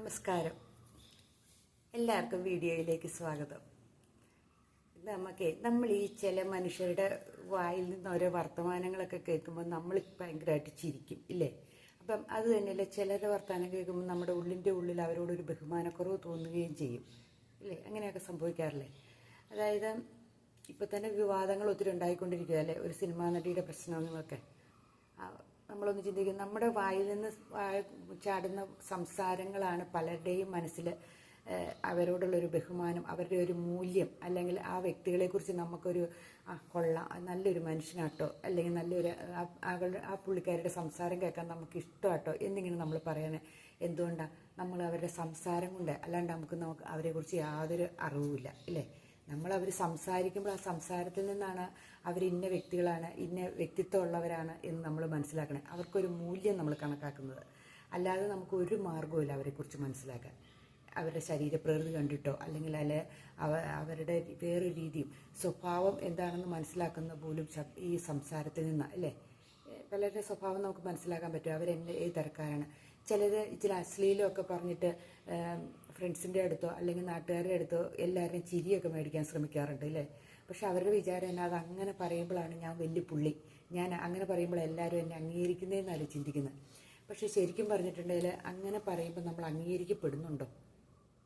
നമസ്കാരം. എല്ലാവർക്കും വീഡിയോയിലേക്ക് സ്വാഗതം. നമുക്ക് നമ്മൾ ഈ ചില മനുഷ്യരുടെ വായിൽ നിന്ന് ഓരോ വർത്തമാനങ്ങളൊക്കെ കേൾക്കുമ്പോൾ നമ്മൾ ഭയങ്കരമായിട്ട് ചിരിക്കും ഇല്ലേ? അപ്പം അത് തന്നെയല്ല ചിലരുടെ വർത്തമാനം കേൾക്കുമ്പോൾ നമ്മുടെ ഉള്ളിന്റെ ഉള്ളിൽ അവരോടൊരു ബഹുമാനക്കുറവ് തോന്നുകയും ചെയ്യും ഇല്ലേ? അങ്ങനെയൊക്കെ സംഭവിക്കാറില്ലേ? അതായത് ഇപ്പം തന്നെ വിവാദങ്ങൾ ഒത്തിരി ഉണ്ടായിക്കൊണ്ടിരിക്കുക അല്ലേ? ഒരു സിനിമാ നടിയുടെ പ്രശ്നങ്ങളൊക്കെ. നമ്മളൊന്ന് ചിന്തിക്കും. നമ്മുടെ വായിൽ നിന്ന് ചാടുന്ന സംസാരങ്ങളാണ് പലരുടെയും മനസ്സിൽ അവരോടുള്ളൊരു ബഹുമാനം അവരുടെ ഒരു മൂല്യം അല്ലെങ്കിൽ ആ വ്യക്തികളെക്കുറിച്ച് നമുക്കൊരു ആ കൊള്ളാം നല്ലൊരു മനുഷ്യനാട്ടോ അല്ലെങ്കിൽ നല്ലൊരു അവളുടെ ആ പുള്ളിക്കാരുടെ സംസാരം കേൾക്കാൻ നമുക്ക് ഇഷ്ടമാട്ടോ എന്നിങ്ങനെ നമ്മൾ പറയണേ. എന്തുകൊണ്ടാണ് നമ്മൾ അവരുടെ സംസാരം കൊണ്ട് അല്ലാണ്ട് നമുക്ക് നമുക്ക് അവരെക്കുറിച്ച് യാതൊരു അറിവുമില്ല ഇല്ലേ? നമ്മൾ അവർ സംസാരിക്കുമ്പോൾ ആ സംസാരത്തിൽ നിന്നാണ് അവർ ഇന്ന വ്യക്തികളാണ് ഇന്ന വ്യക്തിത്വമുള്ളവരാണ് എന്ന് നമ്മൾ മനസ്സിലാക്കണേ. അവർക്കൊരു മൂല്യം നമ്മൾ കണക്കാക്കുന്നത്. അല്ലാതെ നമുക്ക് ഒരു മാർഗവുമില്ല അവരെക്കുറിച്ച് മനസ്സിലാക്കാൻ. അവരുടെ ശരീരപ്രകൃതി കണ്ടിട്ടോ അല്ലെങ്കിൽ അല്ലെ അവ അവരുടെ വേറെ രീതിയും സ്വഭാവം എന്താണെന്ന് മനസ്സിലാക്കുന്ന പോലും ഈ സംസാരത്തിൽ നിന്ന് അല്ലേ? പലരുടെ സ്വഭാവം നമുക്ക് മനസ്സിലാക്കാൻ പറ്റും. അവരെന്നെ ഏത് തരക്കാരാണ്? ചിലർ ഇച്ചിരി അശ്ലീലമൊക്കെ പറഞ്ഞിട്ട് ഫ്രണ്ട്സിന്റെ അടുത്തോ അല്ലെങ്കിൽ നാട്ടുകാരുടെ അടുത്തോ എല്ലാവരും ചിരിയൊക്കെ മേടിക്കാൻ ശ്രമിക്കാറുണ്ട് അല്ലേ? പക്ഷെ അവരുടെ വിചാരം എന്നെ അത് അങ്ങനെ പറയുമ്പോഴാണ് ഞാൻ വലിയ പുള്ളി. ഞാൻ അങ്ങനെ പറയുമ്പോൾ എല്ലാവരും എന്നെ അംഗീകരിക്കുന്നതെന്നാണ് ചിന്തിക്കുന്നത്. പക്ഷെ ശരിക്കും പറഞ്ഞിട്ടുണ്ടെങ്കിൽ അങ്ങനെ പറയുമ്പോൾ നമ്മൾ അംഗീകരിക്കപ്പെടുന്നുണ്ടോ?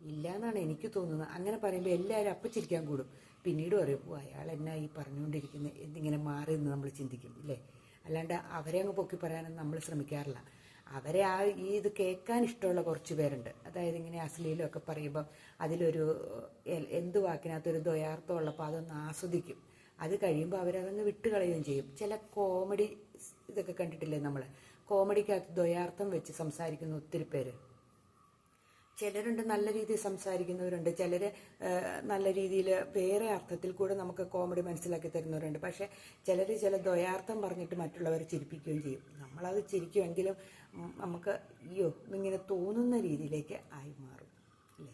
ഇല്ല എന്നാണ് എനിക്ക് തോന്നുന്നത്. അങ്ങനെ പറയുമ്പോൾ എല്ലാവരും അപ്പം ചിരിക്കാൻ കൂടും. പിന്നീട് പറയും ഓ അയാൾ എന്നാ ഈ പറഞ്ഞുകൊണ്ടിരിക്കുന്നത്? എന്നിങ്ങനെ മാറി എന്ന് നമ്മൾ ചിന്തിക്കും ഇല്ലേ? അല്ലാണ്ട് അവരെ അങ്ങ് പൊക്കി പറയാനൊന്നും നമ്മൾ ശ്രമിക്കാറില്ല. അവരെ ആ ഈ ഇത് കേൾക്കാൻ ഇഷ്ടമുള്ള കുറച്ച് പേരുണ്ട്. അതായത് ഇങ്ങനെ അശ്ലീലമൊക്കെ പറയുമ്പം അതിലൊരു എന്ത് വാക്കിനകത്തൊരു ദ്വയാർത്ഥം ഉള്ളപ്പോൾ അതൊന്ന് ആസ്വദിക്കും. അത് കഴിയുമ്പോൾ അവരതങ്ങ് വിട്ടുകളയുകയും ചെയ്യും. ചില കോമഡി ഇതൊക്കെ കണ്ടിട്ടില്ലേ നമ്മൾ കോമഡിക്കകത്ത് ദ്വയാർത്ഥം വെച്ച് സംസാരിക്കുന്ന ഒത്തിരി പേര്. ചിലരുണ്ട് നല്ല രീതിയിൽ സംസാരിക്കുന്നവരുണ്ട്. ചിലർ നല്ല രീതിയിൽ വേറെ അർത്ഥത്തിൽ കൂടെ നമുക്ക് കോമഡി മനസ്സിലാക്കി തരുന്നവരുണ്ട്. പക്ഷേ ചിലർ ചില ദ്വയാർത്ഥം പറഞ്ഞിട്ട് മറ്റുള്ളവരെ ചിരിപ്പിക്കുകയും ചെയ്യും. നമ്മളത് ചിരിക്കുമെങ്കിലും നമുക്ക് അയ്യോ എന്നിങ്ങനെ തോന്നുന്ന രീതിയിലേക്ക് ആയി മാറും. അല്ലേ?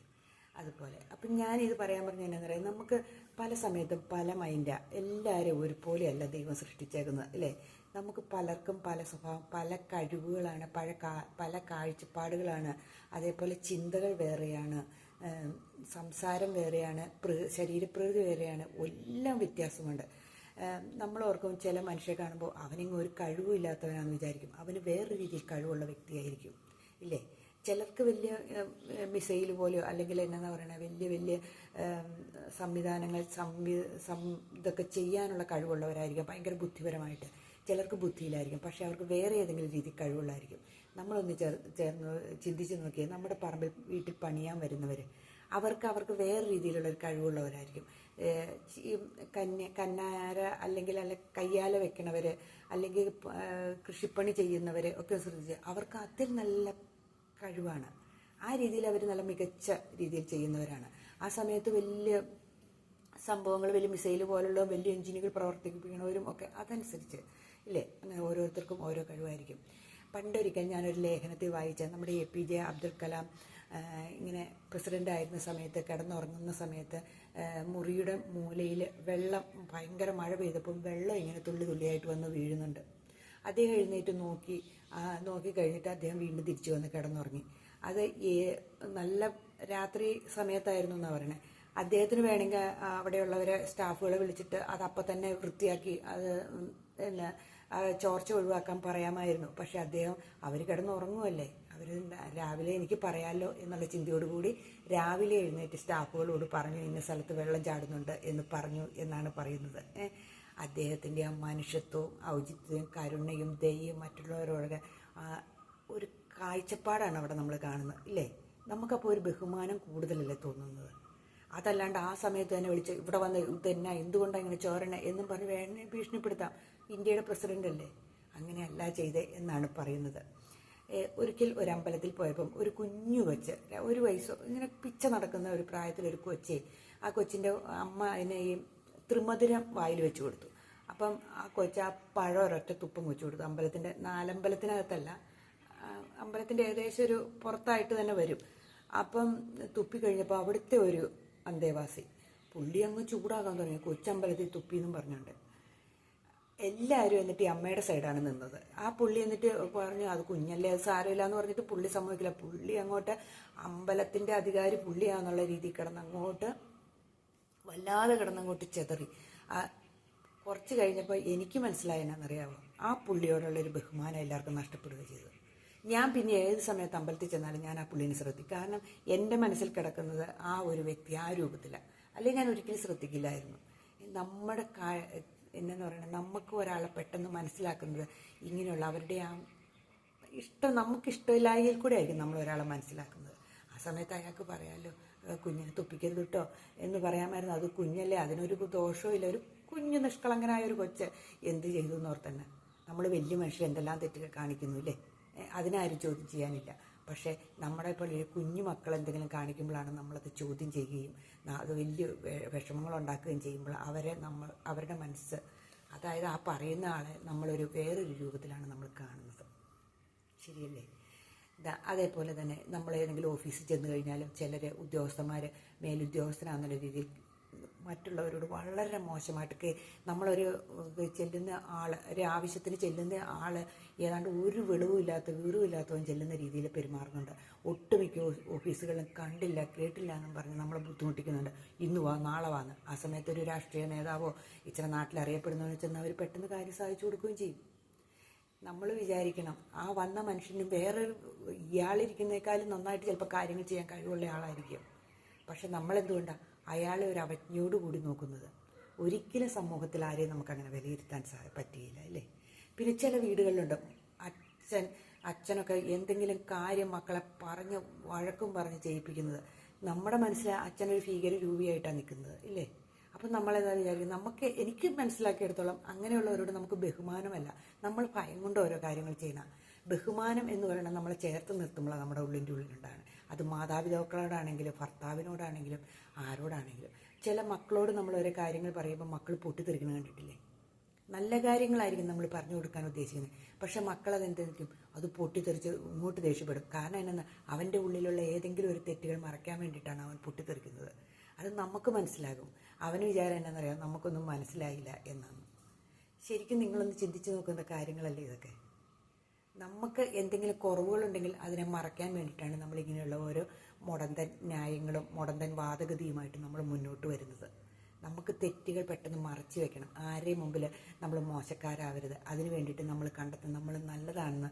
അതുപോലെ. അപ്പം ഞാനിത് പറയാൻ പറഞ്ഞ എന്നാ പറയുക നമുക്ക് പല സമയത്തും പല മൈൻഡാണ് എല്ലാവരും ഒരുപോലെയല്ല ദൈവം സൃഷ്ടിച്ചേക്കുന്നത്. അല്ലേ? നമുക്ക് പലർക്കും പല സ്വഭാവം പല കഴിവുകളാണ് പല പല കാഴ്ചപ്പാടുകളാണ്. അതേപോലെ ചിന്തകൾ വേറെയാണ് സംസാരം വേറെയാണ് പ്ര- ശരീരപ്രകൃതി വേറെയാണ് എല്ലാം വ്യത്യാസമുണ്ട്. നമ്മൾ ഓർക്കും ചില മനുഷ്യരെ കാണുമ്പോൾ അവനിങ്ങ് ഒരു കഴിവില്ലാത്തവനാണെന്ന് വിചാരിക്കും. അവന് വേറൊരു രീതിയിൽ കഴിവുള്ള വ്യക്തിയായിരിക്കും. ഇല്ലേ? ചിലർക്ക് വലിയ മിസൈൽ പോലെയോ അല്ലെങ്കിൽ എന്നാ പറയണ വലിയ വലിയ സംവിധാനങ്ങൾ സംവി ഇതൊക്കെ ചെയ്യാനുള്ള കഴിവുള്ളവരായിരിക്കും. ഭയങ്കര ബുദ്ധിപരമായിട്ട്. ചിലർക്ക് ബുദ്ധിയിലായിരിക്കും പക്ഷേ അവർക്ക് വേറെ ഏതെങ്കിലും രീതി കഴിവുള്ളായിരിക്കും നമ്മളൊന്ന് ചേർ ചേർന്ന് ചിന്തിച്ച് നോക്കിയാൽ നമ്മുടെ പറമ്പിൽ വീട്ടിൽ പണിയാൻ വരുന്നവർ അവർക്ക് അവർക്ക് വേറെ രീതിയിലുള്ള ഒരു കഴിവുള്ളവരായിരിക്കും. കന്യ കന്നാര അല്ലെങ്കിൽ അല്ല കയ്യാല വെക്കണവർ അല്ലെങ്കിൽ കൃഷിപ്പണി ചെയ്യുന്നവർ ഒക്കെ ശ്രദ്ധിച്ച് അവർക്ക് അതിൽ നല്ല കഴിവാണ്. ആ രീതിയിൽ അവർ നല്ല മികച്ച രീതിയിൽ ചെയ്യുന്നവരാണ്. ആ സമയത്ത് വലിയ സംഭവങ്ങൾ വലിയ മിസൈൽ പോലുള്ള വലിയ എഞ്ചിനുകൾ പ്രവർത്തിപ്പിക്കുന്നവരും ഒക്കെ അതനുസരിച്ച് ഇല്ലേ അങ്ങനെ ഓരോരുത്തർക്കും ഓരോ കഴിവായിരിക്കും. പണ്ടൊരിക്കൽ ഞാനൊരു ലേഖനത്തിൽ വായിച്ച നമ്മുടെ A P J Abdul Kalam ഇങ്ങനെ പ്രസിഡന്റ് ആയിരുന്ന സമയത്ത് കിടന്നുറങ്ങുന്ന സമയത്ത് മുറിയുടെ മൂലയിൽ വെള്ളം ഭയങ്കര മഴ പെയ്തപ്പം വെള്ളം ഇങ്ങനെ തുള്ളി തുള്ളിയായിട്ട് വന്ന് വീഴുന്നുണ്ട്. അദ്ദേഹം എഴുന്നേറ്റ് നോക്കി നോക്കി കഴിഞ്ഞിട്ട് അദ്ദേഹം വീണ്ടും തിരിച്ചു വന്ന് കിടന്നുറങ്ങി. അത് നല്ല രാത്രി സമയത്തായിരുന്നു എന്നാണ് പറയണത് അദ്ദേഹത്തിന് വേണമെങ്കിൽ അവിടെയുള്ളവരെ സ്റ്റാഫുകളെ വിളിച്ചിട്ട് അത് അപ്പം തന്നെ വൃത്തിയാക്കി അത് എന്നാ ചോർച്ച ഒഴിവാക്കാൻ പറയാമായിരുന്നു. പക്ഷെ അദ്ദേഹം അവർ കിടന്നുറങ്ങുമല്ലേ അവർ രാവിലെ എനിക്ക് പറയാമല്ലോ എന്നുള്ള ചിന്തയോടുകൂടി രാവിലെ എഴുന്നേറ്റ് സ്റ്റാഫുകളോട് പറഞ്ഞു ഇന്ന സ്ഥലത്ത് വെള്ളം ചാടുന്നുണ്ട് എന്ന് പറഞ്ഞു എന്നാണ് പറയുന്നത്. അദ്ദേഹത്തിന്റെ ആ മനുഷ്യത്വവും ഔചിത്യവും കരുണയും ദയയും മറ്റുള്ളവരോട് ഒരു കാഴ്ചപ്പാടാണ് അവിടെ നമ്മൾ കാണുന്നത് ഇല്ലേ? നമുക്കപ്പോൾ ഒരു ബഹുമാനം കൂടുതലല്ലേ തോന്നുന്നത്? അതല്ലാണ്ട് ആ സമയത്ത് തന്നെ വിളിച്ച് ഇവിടെ വന്ന് തന്നെ എന്തുകൊണ്ടാണ് ഇങ്ങനെ ചോരണ എന്നും പറഞ്ഞ് വേണേ ഭീഷണിപ്പെടുത്താം. ഇന്ത്യയുടെ പ്രസിഡന്റ് അല്ലേ? അങ്ങനെയല്ല ചെയ്തേ എന്നാണ് പറയുന്നത്. ഒരിക്കൽ ഒരു അമ്പലത്തിൽ പോയപ്പം ഒരു കുഞ്ഞു കൊച്ച് ഒരു വയസ്സോ ഇങ്ങനെ പിച്ച നടക്കുന്ന ഒരു പ്രായത്തിലൊരു കൊച്ചെ ആ കൊച്ചിന്റെ അമ്മ അതിനെ ഈ ത്രിമധുരം വായിൽ വെച്ച് കൊടുത്തു. അപ്പം ആ കൊച്ച് ആ പഴം ഒരൊറ്റ തുപ്പം വെച്ച് കൊടുത്തു. അമ്പലത്തിന്റെ നാലമ്പലത്തിനകത്തല്ല അമ്പലത്തിന്റെ ഏകദേശം ഒരു പുറത്തായിട്ട് തന്നെ വരും. അപ്പം തുപ്പി കഴിഞ്ഞപ്പോൾ അവിടുത്തെ ഒരു അന്തേവാസി. പുള്ളി അങ്ങ് ചൂടാകാൻ തുടങ്ങി. കൊച്ചമ്പലത്തിൽ തുപ്പി എന്നും പറഞ്ഞുകൊണ്ട് എല്ലാവരും എന്നിട്ട് ഈ അമ്മയുടെ സൈഡാണ് നിന്നത്. ആ പുള്ളി എന്നിട്ട് പറഞ്ഞു അത് കുഞ്ഞല്ലേ അത് സാരമില്ല എന്ന് പറഞ്ഞിട്ട് പുള്ളി സമ്മതിക്കില്ല. പുള്ളി അങ്ങോട്ട് അമ്പലത്തിന്റെ അധികാരി പുള്ളിയാണെന്നുള്ള രീതിയിൽ കിടന്ന് അങ്ങോട്ട് വല്ലാതെ കിടന്നങ്ങോട്ട് ചെതറി. കുറച്ച് കഴിഞ്ഞപ്പോൾ എനിക്ക് മനസ്സിലായെന്നറിയാവോ ആ പുള്ളിയോടുള്ള ഒരു ബഹുമാനം എല്ലാവർക്കും നഷ്ടപ്പെടുക ചെയ്തു. ഞാൻ പിന്നെ ഏത് സമയത്ത് അമ്പലത്തിൽ ചെന്നാലും ഞാൻ ആ പുള്ളിനെ ശ്രദ്ധിക്കും. കാരണം എന്റെ മനസ്സിൽ കിടക്കുന്നത് ആ ഒരു വ്യക്തി ആ രൂപത്തിലാണ് അല്ലെങ്കിൽ ഞാൻ ഒരിക്കലും ശ്രദ്ധിക്കില്ലായിരുന്നു. നമ്മുടെ കാ എന്നു പറയുന്നത് നമുക്ക് ഒരാളെ പെട്ടെന്ന് മനസ്സിലാക്കുന്നത് ഇങ്ങനെയുള്ള അവരുടെ ആ ഇഷ്ടം നമുക്ക് ഇഷ്ടമില്ലായെങ്കിൽ കൂടെ ആയിരിക്കും നമ്മൾ ഒരാളെ മനസ്സിലാക്കുന്നത്. ആ സമയത്ത് അയാൾക്ക് പറയാമല്ലോ "ഏ, കുഞ്ഞിനെ തുപ്പിക്കരുത് കേട്ടോ എന്ന് പറയാമായിരുന്നു. അത് കുഞ്ഞല്ലേ അതിനൊരു ദോഷവും ഇല്ല ഒരു കുഞ്ഞു നിഷ്കളങ്കനായ ഒരു കൊച്ച് എന്ത് ചെയ്തു എന്നോർത്തന്നെ. നമ്മൾ വലിയ മനുഷ്യർ എന്തെല്ലാം തെറ്റുകൾ കാണിക്കുന്നു ഇല്ലേ? അതിനാരും ചോദ്യം ചെയ്യാനില്ല. പക്ഷേ നമ്മുടെ പോലെ ഒരു കുഞ്ഞു മക്കൾ എന്തെങ്കിലും കാണിക്കുമ്പോഴാണ് നമ്മളത് ചോദ്യം ചെയ്യുകയും അത് വലിയ വിഷമങ്ങൾ ഉണ്ടാക്കുകയും ചെയ്യുമ്പോൾ അവരെ നമ്മൾ അവരുടെ മനസ്സ് അതായത് ആ പറയുന്ന ആളെ നമ്മളൊരു വേറൊരു രൂപത്തിലാണ് നമ്മൾ കാണുന്നത്. ശരിയല്ലേ? അതേപോലെ തന്നെ നമ്മൾ ഏതെങ്കിലും ഓഫീസിൽ ചെന്ന് കഴിഞ്ഞാലും ചിലർ ഉദ്യോഗസ്ഥന്മാർ മേലുദ്യോഗസ്ഥനാണെന്നുള്ള രീതിയിൽ മറ്റുള്ളവരോട് വളരെ മോശമായിട്ട് നമ്മളൊരു ചെല്ലുന്ന ആൾ ഒരു ആവശ്യത്തിന് ചെല്ലുന്ന ആൾ ഏതാണ്ട് ഒരു വെളിവുമില്ലാത്ത വീറുമില്ലാത്തവൻ ചെല്ലുന്ന രീതിയിൽ പെരുമാറുന്നുണ്ട്. ഒട്ടുമിക്ക ഓഫീസുകളും കണ്ടില്ല കേട്ടില്ല എന്നും പറഞ്ഞ് നമ്മളെ ബുദ്ധിമുട്ടിക്കുന്നുണ്ട്. ഇന്ന് വാ നാളെ വാന്ന്. ആ സമയത്ത് ഒരു രാഷ്ട്രീയ നേതാവോ ഇച്ചിരി നാട്ടിൽ അറിയപ്പെടുന്നവന് ചെന്ന് അവർ പെട്ടെന്ന് കാര്യം സാധിച്ചു കൊടുക്കുകയും ചെയ്യും. നമ്മൾ വിചാരിക്കണം ആ വന്ന മനുഷ്യന് വേറൊരു ഇയാളിരിക്കുന്നേക്കാളും നന്നായിട്ട് ചിലപ്പോൾ കാര്യങ്ങൾ ചെയ്യാൻ കഴിവുള്ള ആളായിരിക്കും. പക്ഷെ നമ്മളെന്തുകൊണ്ടാണ് അയാളെ ഒരു അവജ്ഞയോട് കൂടി നോക്കുന്നത്. ഒരിക്കലും സമൂഹത്തിൽ ആരെയും നമുക്കങ്ങനെ വിലയിരുത്താൻ സാ പറ്റിയില്ല അല്ലേ? പിന്നെ ചില വീടുകളിലുണ്ട്. അച്ഛൻ അച്ഛനൊക്കെ എന്തെങ്കിലും കാര്യം മക്കളെ പറഞ്ഞ് വഴക്കും പറഞ്ഞ് ചെയ്യിപ്പിക്കുന്നത്. നമ്മുടെ മനസ്സിൽ അച്ഛനൊരു ഭീകര രൂപിയായിട്ടാണ് നിൽക്കുന്നത് ഇല്ലേ? അപ്പം നമ്മളെന്താ വിചാരിക്കും? നമുക്ക് എനിക്ക് മനസ്സിലാക്കിയെടുത്തോളം അങ്ങനെയുള്ളവരോട് നമുക്ക് ബഹുമാനമല്ല. നമ്മൾ ഭയം കൊണ്ട് ഓരോ കാര്യങ്ങൾ ചെയ്യണം ബഹുമാനം എന്ന് പറയുന്നത് നമ്മളെ ചേർത്ത് നിർത്തുമ്പോഴാണ് നമ്മുടെ ഉള്ളിന്റെ ഉള്ളിലുണ്ടാണ് അത് മാതാപിതാക്കളോടാണെങ്കിലും ഭർത്താവിനോടാണെങ്കിലും ആരോടാണെങ്കിലും. ചില മക്കളോട് നമ്മൾ ഓരോ കാര്യങ്ങൾ പറയുമ്പോൾ മക്കൾ പൊട്ടിത്തെറിക്കുന്നത് കണ്ടിട്ടില്ലേ? നല്ല കാര്യങ്ങളായിരിക്കും നമ്മൾ പറഞ്ഞു കൊടുക്കാൻ ഉദ്ദേശിക്കുന്നത്. പക്ഷെ മക്കൾ അതെന്തായിരിക്കും? അത് പൊട്ടിത്തെറിച്ച് ഇങ്ങോട്ട് ദേഷ്യപ്പെടും. കാരണം എന്നാ അവന്റെ ഉള്ളിലുള്ള ഏതെങ്കിലും ഒരു തെറ്റുകൾ മറയ്ക്കാൻ വേണ്ടിയിട്ടാണ് അവൻ പൊട്ടിത്തെറിക്കുന്നത്. അത് നമുക്ക് മനസ്സിലാകും. അവന് വിചാരം എന്നാണെന്നറിയാം നമുക്കൊന്നും മനസ്സിലായില്ല എന്നാണ്. ശരിക്കും നിങ്ങളൊന്ന് ചിന്തിച്ചു നോക്കുന്ന കാര്യങ്ങളല്ലേ ഇതൊക്കെ? നമുക്ക് എന്തെങ്കിലും കുറവുകളുണ്ടെങ്കിൽ അതിനെ മറയ്ക്കാൻ വേണ്ടിയിട്ടാണ് നമ്മൾ ഇങ്ങനെയുള്ള ഓരോ മുടന്തൻ ന്യായങ്ങളും മുടന്തൻ വാദഗതിയുമായിട്ട് നമ്മൾ മുന്നോട്ട് വരുന്നത്. നമുക്ക് തെറ്റുകൾ പെട്ടെന്ന് മറച്ചു വെക്കണം. ആരെയും മുമ്പിൽ നമ്മൾ മോശക്കാരാവരുത്. അതിന് വേണ്ടിയിട്ട് നമ്മൾ കണ്ടെത്തും നമ്മൾ നല്ലതാണെന്ന്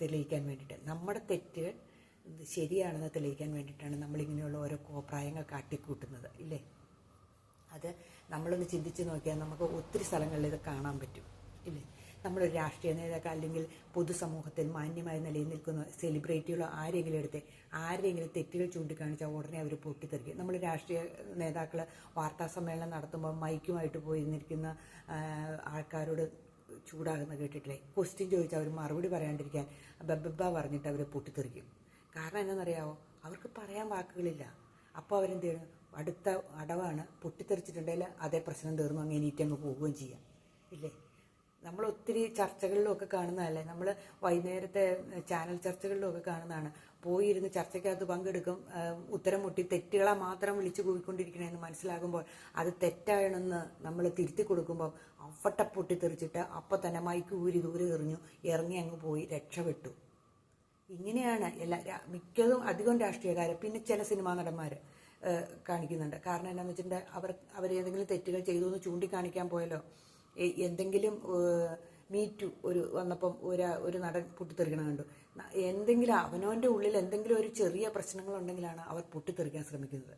തെളിയിക്കാൻ വേണ്ടിയിട്ട്. നമ്മുടെ തെറ്റുകൾ ശരിയാണെന്ന് തെളിയിക്കാൻ വേണ്ടിയിട്ടാണ് നമ്മളിങ്ങനെയുള്ള ഓരോ കോപ്രായങ്ങൾ കാട്ടിക്കൂട്ടുന്നത്. ഇല്ലേ? അത് നമ്മളൊന്ന് ചിന്തിച്ച് നോക്കിയാൽ നമുക്ക് ഒത്തിരി സ്ഥലങ്ങളിൽ ഇത് കാണാൻ പറ്റും. ഇല്ലേ? നമ്മളൊരു രാഷ്ട്രീയ നേതാക്കൾ അല്ലെങ്കിൽ പൊതുസമൂഹത്തിൽ മാന്യമായ നിലയിൽ നിൽക്കുന്ന സെലിബ്രിറ്റികളോ ആരെങ്കിലും എടുത്ത് ആരെങ്കിലും തെറ്റുകൾ ചൂണ്ടിക്കാണിച്ചാൽ ഉടനെ അവർ പൊട്ടിത്തെറിക്കും. നമ്മൾ രാഷ്ട്രീയ നേതാക്കൾ വാർത്താ സമ്മേളനം നടത്തുമ്പോൾ മൈക്കുമായിട്ട് പോയിരുന്നിരിക്കുന്ന ആൾക്കാരോട് ചൂടാകുന്ന കേട്ടിട്ടില്ലേ? ക്വസ്റ്റ്യൻ ചോദിച്ചാൽ അവർ മറുപടി പറയാണ്ടിരിക്കാൻ ബബ്ബ പറഞ്ഞിട്ട് അവർ പൊട്ടിത്തെറിക്കും. കാരണം എന്താണെന്നറിയാവോ? അവർക്ക് പറയാൻ വാക്കുകളില്ല. അപ്പോൾ അവരെന്ത് ചെയ്യണം അടുത്ത അടവാണ് പൊട്ടിത്തെറിച്ചിട്ടുണ്ടെങ്കിൽ അതേ പ്രശ്നം തീർന്നു. അങ്ങ് പോവുകയും ചെയ്യാം. നമ്മൾ ഒത്തിരി ചർച്ചകളിലൊക്കെ കാണുന്നതല്ലേ? നമ്മൾ വൈകുന്നേരത്തെ ചാനൽ ചർച്ചകളിലൊക്കെ കാണുന്നതാണ്. പോയിരുന്ന് ചർച്ചയ്ക്കകത്ത് പങ്കെടുക്കും. ഉത്തരം മുട്ടി തെറ്റുകളെ മാത്രം വിളിച്ചു കൂവിക്കൊണ്ടിരിക്കണമെന്ന് മനസ്സിലാകുമ്പോൾ അത് തെറ്റാണെന്ന് നമ്മൾ തിരുത്തി കൊടുക്കുമ്പോൾ അവട്ട പൊട്ടിത്തെറിച്ചിട്ട് അപ്പം തന്നെ മൈക്ക് ഊരി ദൂരെ എറിഞ്ഞു ഇറങ്ങി അങ്ങ് പോയി രക്ഷപ്പെട്ടു. ഇങ്ങനെയാണ് എല്ലാ മിക്കതും അധികം രാഷ്ട്രീയക്കാർ പിന്നെ ചില സിനിമാ നടന്മാർ കാണിക്കുന്നുണ്ട്. കാരണം എന്താണെന്ന് വെച്ചിട്ടുണ്ടെങ്കിൽ അവർ അവർ ഏതെങ്കിലും തെറ്റുകൾ ചെയ്തു എന്ന് ചൂണ്ടിക്കാണിക്കാൻ പോയല്ലോ. എന്തെങ്കിലും മീറ്റു ഒരു വന്നപ്പം ഒരു ഒരു നടൻ പൊട്ടിത്തെറിക്കണ കണ്ടു. എന്തെങ്കിലും അവനവന്റെ ഉള്ളിൽ എന്തെങ്കിലും ഒരു ചെറിയ പ്രശ്നങ്ങളുണ്ടെങ്കിലാണ് അവർ പൊട്ടിത്തെറിക്കാൻ ശ്രമിക്കുന്നത്.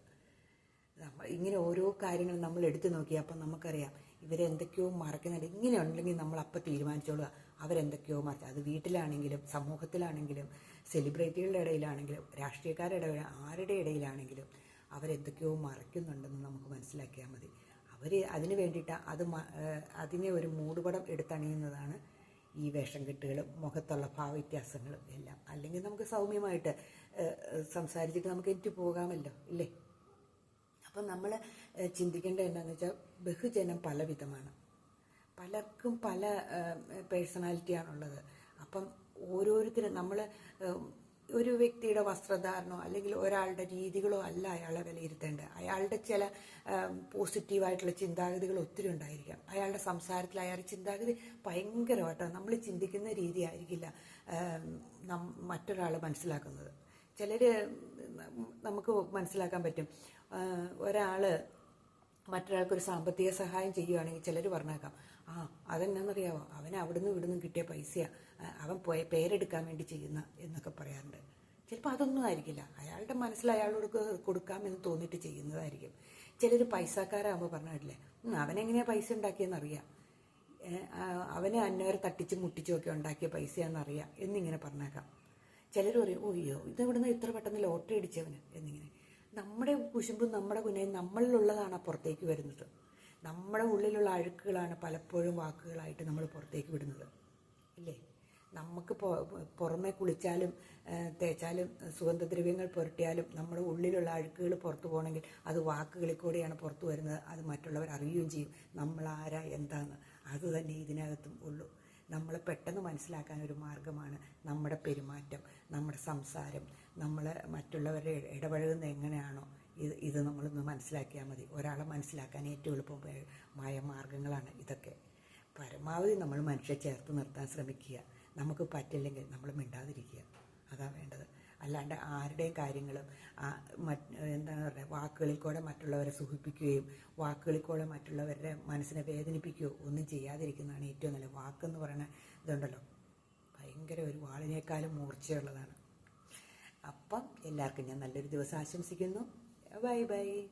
ഇങ്ങനെ ഓരോ കാര്യങ്ങളും നമ്മൾ എടുത്തു നോക്കി അപ്പം നമുക്കറിയാം ഇവരെന്തൊക്കെയോ മറക്കുന്നുണ്ട്. ഇങ്ങനെ ഉണ്ടെങ്കിൽ നമ്മൾ അപ്പം തീരുമാനിച്ചോളുക. അവരെന്തൊക്കെയോ മറച്ചു. അത് വീട്ടിലാണെങ്കിലും സമൂഹത്തിലാണെങ്കിലും സെലിബ്രിറ്റികളുടെ ഇടയിലാണെങ്കിലും രാഷ്ട്രീയക്കാരുടെ ആരുടെ ഇടയിലാണെങ്കിലും അവരെന്തൊക്കെയോ മറയ്ക്കുന്നുണ്ടെന്ന് നമുക്ക് മനസ്സിലാക്കിയാൽ മതി. അവർ അതിന് വേണ്ടിയിട്ട് അത് അതിനെ ഒരു മൂടുപടം എടുത്തണിയുന്നതാണ് ഈ വേഷം കെട്ടുകളും മുഖത്തുള്ള ഭാവവ്യത്യാസങ്ങളും എല്ലാം. അല്ലെങ്കിൽ നമുക്ക് സൗമ്യമായിട്ട് സംസാരിച്ചിട്ട് നമുക്ക് എനിക്ക് പോകാമല്ലോ ഇല്ലേ? അപ്പം നമ്മൾ ചിന്തിക്കേണ്ട എന്താണെന്ന് വെച്ചാൽ ബഹുജനം പല വിധമാണ് പലർക്കും പല പേഴ്സണാലിറ്റിയാണുള്ളത് അപ്പം ഓരോരുത്തരും നമ്മൾ ഒരു വ്യക്തിയുടെ വസ്ത്രധാരണോ അല്ലെങ്കിൽ ഒരാളുടെ രീതികളോ അല്ല അയാളെ വിലയിരുത്തേണ്ടത്. അയാളുടെ ചില പോസിറ്റീവായിട്ടുള്ള ചിന്താഗതികൾ ഒത്തിരി ഉണ്ടായിരിക്കാം. അയാളുടെ സംസാരത്തിൽ അയാളുടെ ചിന്താഗതി ഭയങ്കരമായിട്ടാണ് നമ്മൾ ചിന്തിക്കുന്ന രീതി ആയിരിക്കില്ല മറ്റൊരാൾ മനസ്സിലാക്കുന്നത്. ചിലർ നമുക്ക് മനസ്സിലാക്കാൻ പറ്റും. ഒരാൾ മറ്റൊരാൾക്കൊരു സാമ്പത്തിക സഹായം ചെയ്യുകയാണെങ്കിൽ ചിലർ പറഞ്ഞേക്കാം ആ അതെന്നാണെന്നറിയാവോ അവൻ അവിടുന്ന് ഇവിടുന്ന് കിട്ടിയ പൈസയാണ് അവൻ പോയ പേരെടുക്കാൻ വേണ്ടി ചെയ്യുന്ന എന്നൊക്കെ പറയാറുണ്ട്. ചിലപ്പോൾ അതൊന്നും ആയിരിക്കില്ല. അയാളുടെ മനസ്സിൽ അയാളോട് കൊടുക്കാമെന്ന് തോന്നിയിട്ട് ചെയ്യുന്നതായിരിക്കും. ചിലർ പൈസക്കാരാകുമ്പോൾ പറഞ്ഞിട്ടില്ലേ അവനെങ്ങനെയാണ് പൈസ ഉണ്ടാക്കിയെന്നറിയാം. അവന് അന്നവരെ തട്ടിച്ചും മുട്ടിച്ചും ഒക്കെ ഉണ്ടാക്കിയ പൈസയാണെന്നറിയാം എന്നിങ്ങനെ പറഞ്ഞേക്കാം. ചിലർ പറയും ഓ അയ്യോ ഇത് ഇവിടുന്ന് ഇത്ര പെട്ടെന്ന് ലോട്ടറി അടിച്ചവന് എന്നിങ്ങനെ. നമ്മുടെ കുശുമ്പും നമ്മുടെ കുനയും നമ്മളിലുള്ളതാണ് പുറത്തേക്ക് വരുന്നത്. നമ്മുടെ ഉള്ളിലുള്ള അഴുക്കുകളാണ് പലപ്പോഴും വാക്കുകളായിട്ട് നമ്മൾ പുറത്തേക്ക് വിടുന്നത്. ഇല്ലേ? നമുക്ക് പുറമെ കുളിച്ചാലും തേച്ചാലും സുഗന്ധദ്രവ്യങ്ങൾ പുരട്ടിയാലും നമ്മുടെ ഉള്ളിലുള്ള അഴുക്കുകൾ പുറത്തു പോകണമെങ്കിൽ അത് വാക്കുകളിൽ കൂടെയാണ് പുറത്തു വരുന്നത്. അത് മറ്റുള്ളവർ അറിയുകയും ചെയ്യും. നമ്മൾ ആരാ എന്താന്ന് അത് തന്നെ ഇതിനകത്തും ഉള്ളൂ. നമ്മളെ പെട്ടെന്ന് മനസ്സിലാക്കാൻ ഒരു മാർഗമാണ് നമ്മുടെ പെരുമാറ്റം നമ്മുടെ സംസാരം. നമ്മൾ മറ്റുള്ളവരെ ഇടപഴകുന്നത് എങ്ങനെയാണോ ഇത് ഇത് നമ്മളൊന്ന് മനസ്സിലാക്കിയാൽ മതി. ഒരാളെ മനസ്സിലാക്കാൻ ഏറ്റവും എളുപ്പമായ മാർഗങ്ങളാണ് ഇതൊക്കെ. പരമാവധി നമ്മൾ മനുഷ്യ ചേർത്ത് നിർത്താൻ ശ്രമിക്കുക. നമുക്ക് പറ്റില്ലെങ്കിൽ നമ്മൾ മിണ്ടാതിരിക്കുക. അതാണ് വേണ്ടത്. അല്ലാണ്ട് ആരുടെയും കാര്യങ്ങളും എന്താണ് പറയുക വാക്കുകളിൽ കൂടെ മറ്റുള്ളവരെ സുഖിപ്പിക്കുകയും വാക്കുകളിൽ കൂടെ മറ്റുള്ളവരുടെ മനസ്സിനെ വേദനിപ്പിക്കുകയോ ഒന്നും ചെയ്യാതിരിക്കുന്നതാണ് ഏറ്റവും നല്ല വാക്കെന്ന് പറയുന്ന ഇതുണ്ടല്ലോ. ഭയങ്കര ഒരു വാളിനേക്കാളും മൂർച്ചയുള്ളതാണ്. അപ്പം എല്ലാവർക്കും ഞാൻ നല്ലൊരു ദിവസം ആശംസിക്കുന്നു. Bye bye.